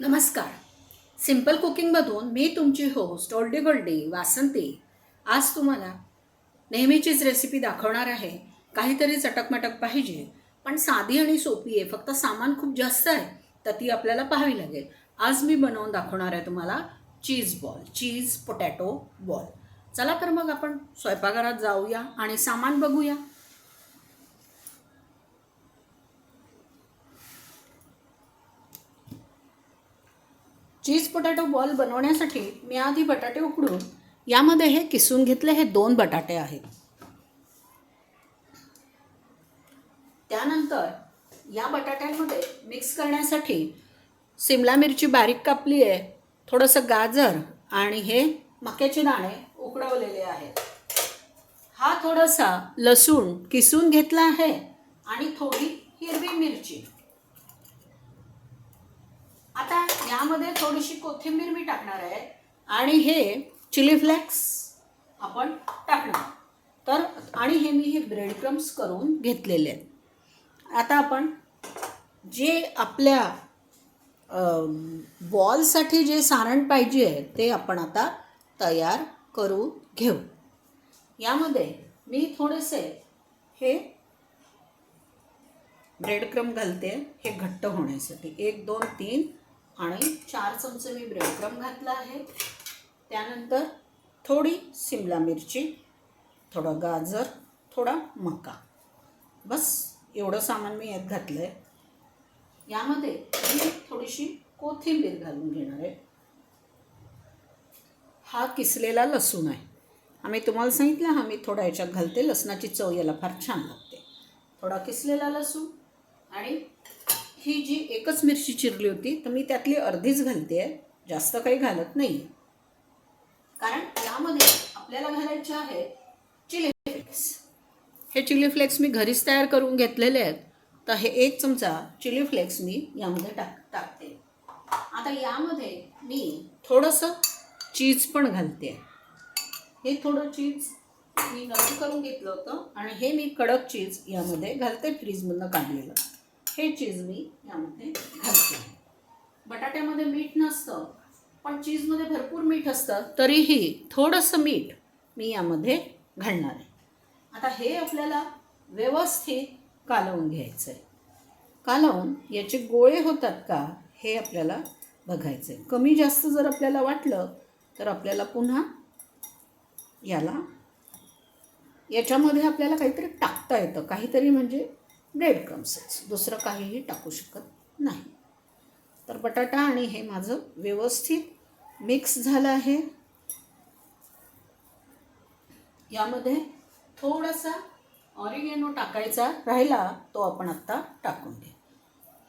नमस्कार. सिंपल कुकिंगमधून मी तुमची होस्ट ओल्डी गोल्डी वासंती. आज तुम्हाला नेहमीचीच रेसिपी दाखवणार आहे. काहीतरी चटकमटक पाहिजे पण साधी आणि सोपी आहे. फक्त सामान खूप जास्त आहे तर ती आपल्याला पाहावी लागेल. आज मी बनवून दाखवणार आहे तुम्हाला cheese ball cheese potato ball चला तर मग आपण स्वयंपाकघरात जाऊया आणि सामान बघूया. चीज पोटॅटो बॉल बनवण्यासाठी मी आधी बटाटे उकडून यामध्ये हे किसून घेतले हे दोन बटाटे आहेत. त्यानंतर या बटाट्यांमध्ये मिक्स करण्यासाठी सिमला मिरची बारीक कापली आहे थोडंसं गाजर आणि हे मक्याचे दाणे उकडवलेले आहेत. हा थोडासा लसूण किसून घेतला आहे आणि थोडी हिरवी मिरची. आता यामध्ये थोडीशी कोथिंबीर मी टाकणार आहे आणि हे चिली फ्लेक्स आपण टाकणार. तर आणि हे मी हे ब्रेड क्रम्स करून घेतलेले आहेत. आता आपण जे आपल्या बॉलसाठी जे सारण पाहिजे आहे ते आपण आता तयार करू घेऊ. यामध्ये मी थोडेसे हे ब्रेड क्रम घालते. हे घट्ट होण्यासाठी. एक दोन तीन आणि चार चमचे मी ब्रेडक्रम घातला आहे. त्यानंतर थोडी सिमला मिरची थोडं गाजर थोडा मका. बस एवढं सामान मी यात घातलं आहे यामध्ये मी थोडीशी कोथिंबीर घालून घेणार आहे. हा किसलेला लसूण आहे. आम्ही तुम्हाला सांगितलं हा मी थोडा याच्यात घालते. लसणाची चव याला फार छान लागते. थोडा किसलेला लसूण आणि ही जी एकच मिरची चिरली होती तर मी त्यातली अर्धीच घालते आहे. जास्त काही घालत नाही कारण यामध्ये आपल्याला घालायचे आहे चिली फ्लेक्स. हे चिली फ्लेक्स मी घरीच तयार करून घेतलेले आहेत. तर हे एक चमचा चिली फ्लेक्स मी यामध्ये टाक टाकते. आता यामध्ये मी थोडंसं चीज पण घालते हे थोडं चीज मी गरम करून घेतलं होतं आणि हे मी कडक चीज यामध्ये घालते फ्रीजमधनं काढलेलं. हे चीज मी यामध्ये घालते. बटाट्यामध्ये मीठ नसतं पण चीजमध्ये भरपूर मीठ असतं तरीही थोडंसं मीठ मी यामध्ये घालणार आहे. आता हे आपल्याला व्यवस्थित कालवून घ्यायचं आहे कालवून याचे गोळे होतात का हे आपल्याला बघायचं आहे कमी जास्त जर आपल्याला वाटलं तर आपल्याला पुन्हा याला याच्यामध्ये आपल्याला काहीतरी टाकता येतं. काहीतरी म्हणजे ब्रेड क्रम्सच दुसरं काहीही टाकू शकत नाही. तर बटाटा आणि हे माझं व्यवस्थित मिक्स झालं आहे. यामध्ये थोडासा ऑरिगेनो टाकायचा राहिला तो आपण आत्ता टाकून घे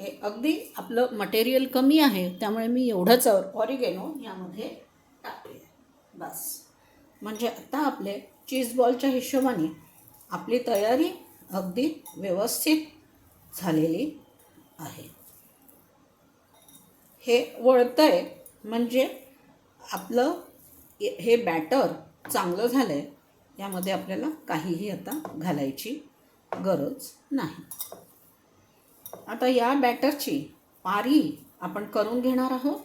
हे अगदी आपलं मटेरियल कमी आहे त्यामुळे मी एवढंच ऑरिगेनो यामध्ये टाकले. बस. म्हणजे आत्ता आपले चीज बॉलच्या हिशोबाने आपली तयारी अगदी व्यवस्थित झालेली आहे. हे वळतं आहे म्हणजे आपलं हे बॅटर चांगलं झालं आहे यामध्ये आपल्याला काहीही आता घालायची गरज नाही. आता या बॅटरची पारी आपण करून घेणार आहोत.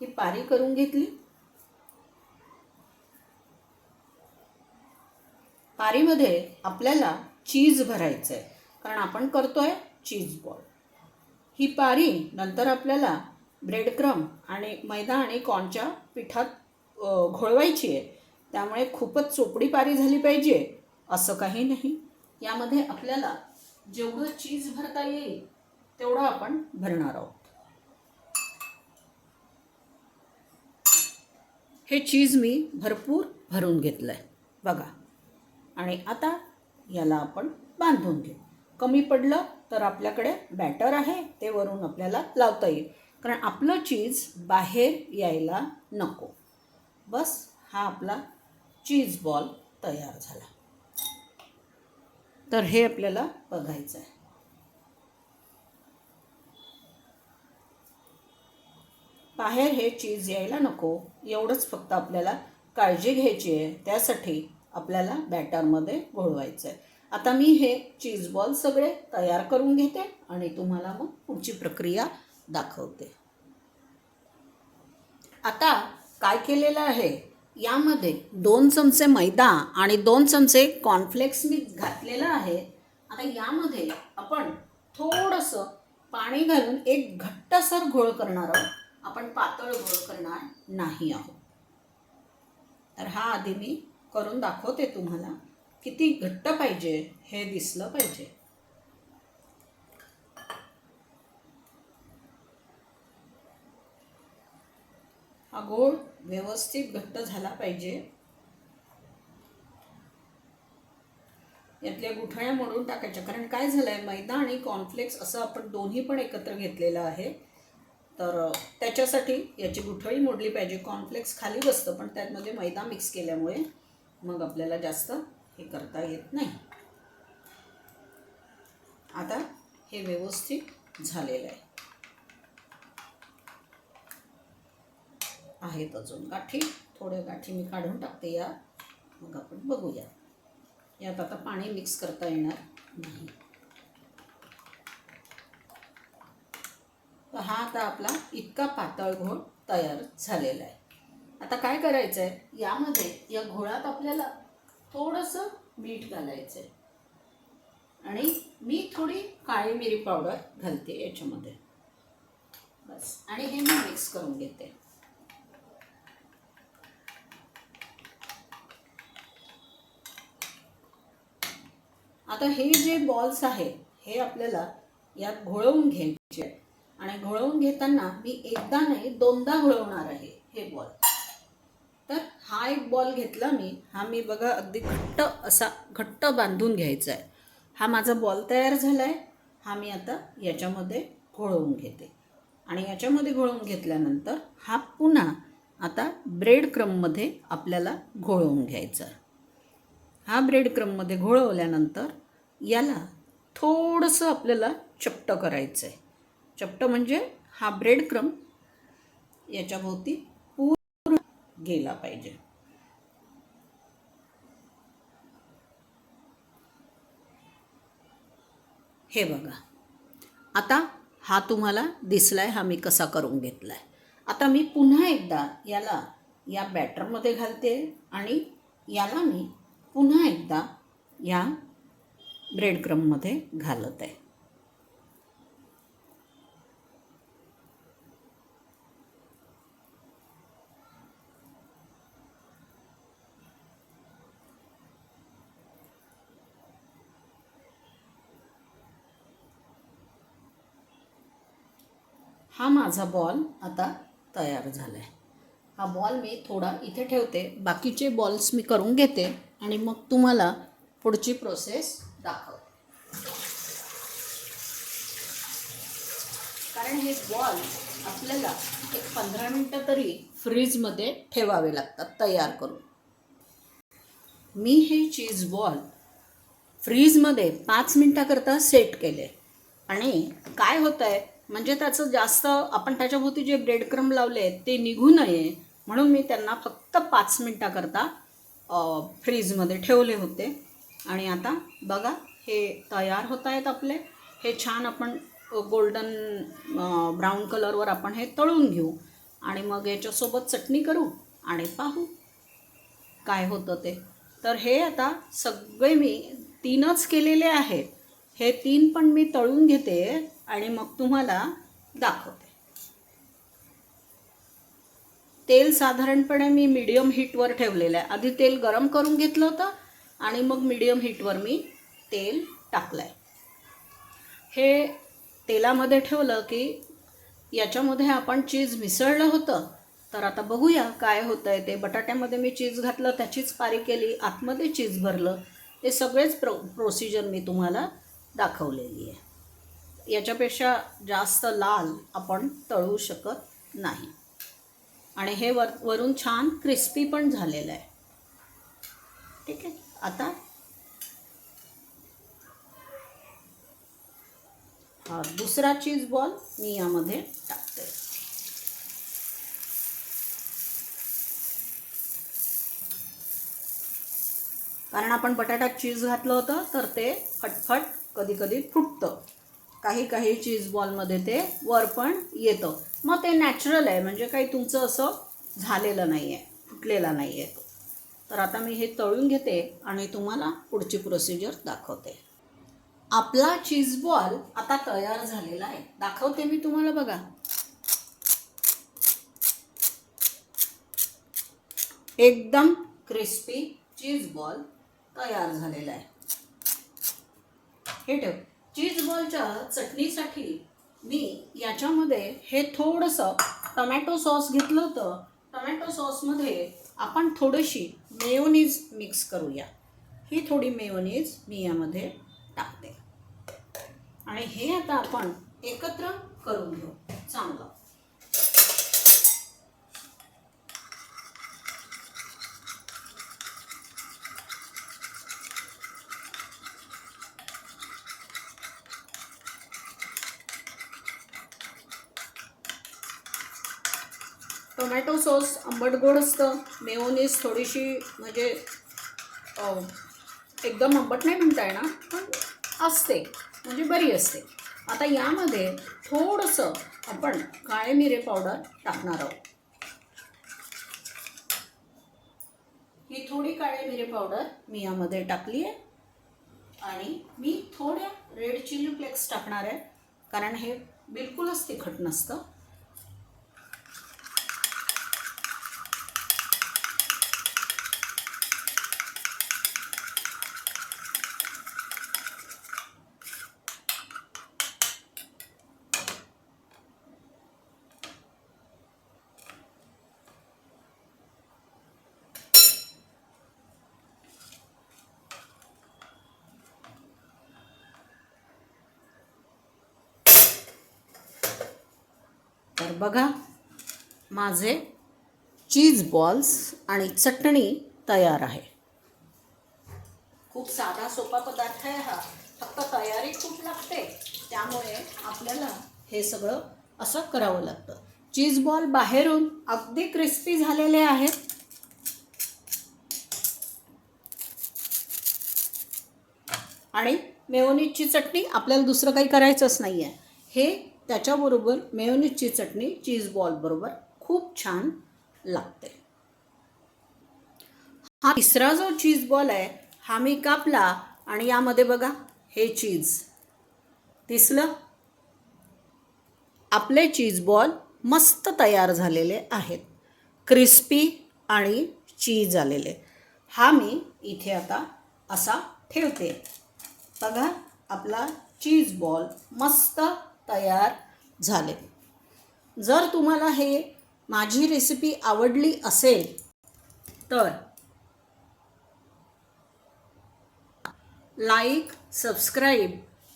ही पारी करून घेतली. पारीमध्ये आपल्याला चीज भरायचं आहे कारण आपण करतो आहे चीज बॉल. ही पारी नंतर आपल्याला ब्रेड क्रम आणि मैदा आणि कॉर्नच्या पिठात घोळवायची आहे. त्यामुळे खूपच चोपडी पारी झाली पाहिजे असं काही नाही. यामध्ये आपल्याला जेवढं चीज भरता येईल तेवढं आपण भरणार आहोत. हे चीज मी भरपूर भरून घेतलं आहे बघा. आणि आता याला आपण बांधून घेऊ. कमी पडलं तर आपल्याकडे बॅटर आहे ते वरून आपल्याला लावता येईल. कारण आपलं चीज बाहेर यायला नको. बस हा आपला चीज बॉल तयार झाला. तर हे आपल्याला बघायचं आहे. बाहेर हे चीज यायला नको. एवढंच फक्त आपल्याला काळजी घ्यायची आहे. त्यासाठी आपल्याला बॅटरमध्ये घोळवायचं आहे आता मी हे चीज बॉल सगळे तयार करून घेते आणि तुम्हाला मग पुढची प्रक्रिया दाखवते. आता काय केलेलं आहे? यामध्ये दोन चमचे मैदा आणि दोन चमचे कॉर्नफ्लेक्स मी घातलेलं आहे. आता यामध्ये आपण थोडंसं पाणी घालून एक घट्टसर घोळ करणार आहोत. आपण पातळ घोळ करणार नाही आहोत. तर हा आधी मी करून दाखवते तुम्हाला किती घट्ट पाहिजे हे दिसलं पाहिजे. हा गोळ व्यवस्थित घट्ट झाला पाहिजे. यातल्या गुठळ्या मोडून टाकायच्या. कारण काय झालं आहे मैदा आणि कॉर्नफ्लेक्स असं आपण दोन्ही पण एकत्र घेतलेलं आहे. तर त्याच्यासाठी याची गुठळी मोडली पाहिजे. कॉर्नफ्लेक्स खाली बसतं पण त्यामध्ये मैदा मिक्स केल्यामुळे. मग आपल्याला जास्त हे करता येत नाही. आता हे व्यवस्थित झालेलं आहे. आहेत अजून गाठी. थोड्या गाठी मी काढून टाकते या. मग आपण बघूया. यात आता पाणी मिक्स करता येणार नाही. तर हा आता आपला इतका पातळ घोळ तयार झालेला आहे. आता काय करायचं आहे यामध्ये या घोळात आपल्याला थोडंसं मीठ घालायचं आहे आणि मी थोडी काळी मिरी पावडर घालते याच्यामध्ये. बस. आणि हे मी मिक्स करून घेते. आता हे जे बॉल्स आहेत हे आपल्याला यात घोळवून घ्यायचे आणि घोळवून घेताना मी एकदा नाही दोनदा घोळवणार आहे हे बॉल हा एक बॉल घेतला मी. हा मी बघा अगदी घट्ट असा घट्ट बांधून घ्यायचा आहे हा माझा बॉल तयार झाला आहे हा मी आता याच्यामध्ये घोळवून घेते. आणि याच्यामध्ये घोळवून घेतल्यानंतर हा पुन्हा आता ब्रेड क्रममध्ये आपल्याला घोळवून घ्यायचा. हा ब्रेड क्रममध्ये घोळवल्यानंतर याला थोडंसं आपल्याला चपट करायचं आहे चपट म्हणजे हा ब्रेड क्रम याच्याभोवती गेला पाहिजे. हे बघा. आता हा तुम्हाला दिसलाय हा मी कसा करून घेतलाय. आता मी पुन्हा एकदा याला या बॅटरमध्ये घालते आणि याला मी पुन्हा एकदा या ब्रेड क्रममध्ये घालत आहे. हा माझा बॉल आता तयार झाला आहे हा बॉल मी थोडा इथे ठेवते. बाकीचे बॉल्स मी करून घेते आणि मग तुम्हाला पुढची प्रोसेस दाखवते. कारण हे बॉल आपल्याला एक पंधरा मिनटं तरी फ्रीजमध्ये ठेवावे लागतात तयार करून. मी हे चीज बॉल फ्रीजमध्ये पाच मिनटाकरता सेट केले. आणि काय होतं आहे म्हणजे त्याचं जास्त आपण त्याच्याभोवती जे ब्रेड क्रम लावले आहेत ते निघू नये. म्हणून मी त्यांना फक्त पाच मिनटाकरता फ्रीजमध्ये ठेवले होते. आणि आता बघा हे तयार होत आहेत आपले. हे छान आपण गोल्डन ब्राऊन कलरवर आपण हे तळून घेऊ. आणि मग याच्यासोबत चटणी करू आणि पाहू काय होतं ते. तर हे आता सगळे मी तीनच केलेले आहेत. हे तीन पण मी तळून घेते. आणि मग तुम्हाला दाखवते. तेल साधारणपणे मी मीडियम हीटवर ठेवलेलं आहे. आधी तेल गरम करून घेतलं होतं आणि मग मीडियम हीटवर मी तेल टाकलं आहे हे तेलामध्ये ठेवलं की याच्यामध्ये आपण चीज मिसळलं होतं. तर आता बघूया काय होतं आहे ते. बटाट्यामध्ये मी चीज घातलं त्याचीच पारी केली आतमध्ये चीज भरलं. हे सगळेच प्रो प्रोसिजर मी तुम्हाला दाखवलेली आहे. याच्यापेक्षा जास्त लाल आपण तळू शकत नाही. आणि हे वर वरून छान क्रिस्पी पण झालेलं आहे. ठीक आहे? आता हा दुसरा चीज बॉल मी यामध्ये टाकते. कारण आपण बटाट्यात चीज घातलं होतं तर ते फटफट कधी कधी फुटतं. काही काही चीज बॉलमध्ये ते वर पण येतं. मग ते नॅचरल आहे म्हणजे काही तुमचं असं झालेलं नाही आहे फुटलेला नाही आहे तो. तर आता मी हे तळून घेते आणि तुम्हाला पुढची प्रोसिजर दाखवते. आपला चीज बॉल आता तयार झालेला आहे. दाखवते मी तुम्हाला बघा. एकदम क्रिस्पी चीज बॉल तयार झालेला आहे. हे ठेव. चीज बॉलच्या चटणीसाठी मी याच्यामध्ये हे थोडंसं टमॅटो सॉस घेतलं होतं. टमॅटो सॉसमध्ये आपण थोडीशी मेयोनीज मिक्स करूया. ही थोडी मेयोनीज मी यामध्ये टाकते. आणि हे आता आपण एकत्र करून घेऊ. चांगलं. सॉस आंबट गोड असतं. मेओनीस थोडीशी म्हणजे एकदम आंबट नाही म्हणता येणार पण असते. म्हणजे बरी असते. आता यामध्ये थोडंसं आपण काळे मिरे पावडर टाकणार आहोत. ही थोडी काळे मिरे पावडर मी यामध्ये टाकली आहे. आणि मी थोड्या रेड चिली फ्लेक्स टाकणार आहे. कारण हे बिलकुलच तिखट नसतं. बघा. माझे चीज बॉल्स आणि चटणी तयार आहे. खूप साधा सोपा पदार्थ आहे हा. फक्त तयारी खूप लागते. त्यामुळे आपल्याला हे सगळं असं करावं लागतं. चीज बॉल बाहेरून अगदी क्रिस्पी झालेले आहेत. आणि मेओनीजची चटणी आपल्याला दुसरं काही करायचंच नाही आहे हे त्याच्याबरोबर मेयोनीजची चटणी चीज बॉलबरोबर खूप छान लागते. हा तिसरा जो चीज बॉल आहे हा मी कापला आणि यामध्ये बघा हे चीज दिसलं? आपले चीज बॉल मस्त तयार झालेले आहेत. क्रिस्पी आणि चीज आलेले. हा मी इथे आता असा ठेवते. बघा आपला चीज बॉल मस्त तयार झाले. जर तुम्हाला हे माझी रेसिपी आवडली असेल तर लाईक सबस्क्राईब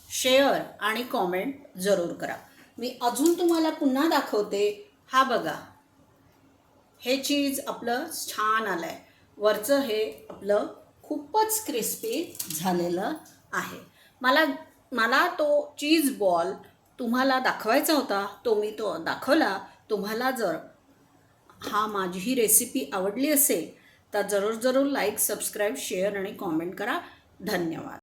शेअर आणि कॉमेंट जरूर करा. मी अजून तुम्हाला पुन्हा दाखवते. हा बघा. हे चीज आपलं छान आलं आहे वरचं हे आपलं खूपच क्रिस्पी झालेलं आहे. मला मला तो चीज बॉल तुम्हाला दाखवायचा होता तो मी तो दाखवला. तुम्हाला जर हा माझी ही रेसिपी आवडली असेल तर जरूर जरूर लाईक सबस्क्राईब शेअर आणि कॉमेंट करा. धन्यवाद.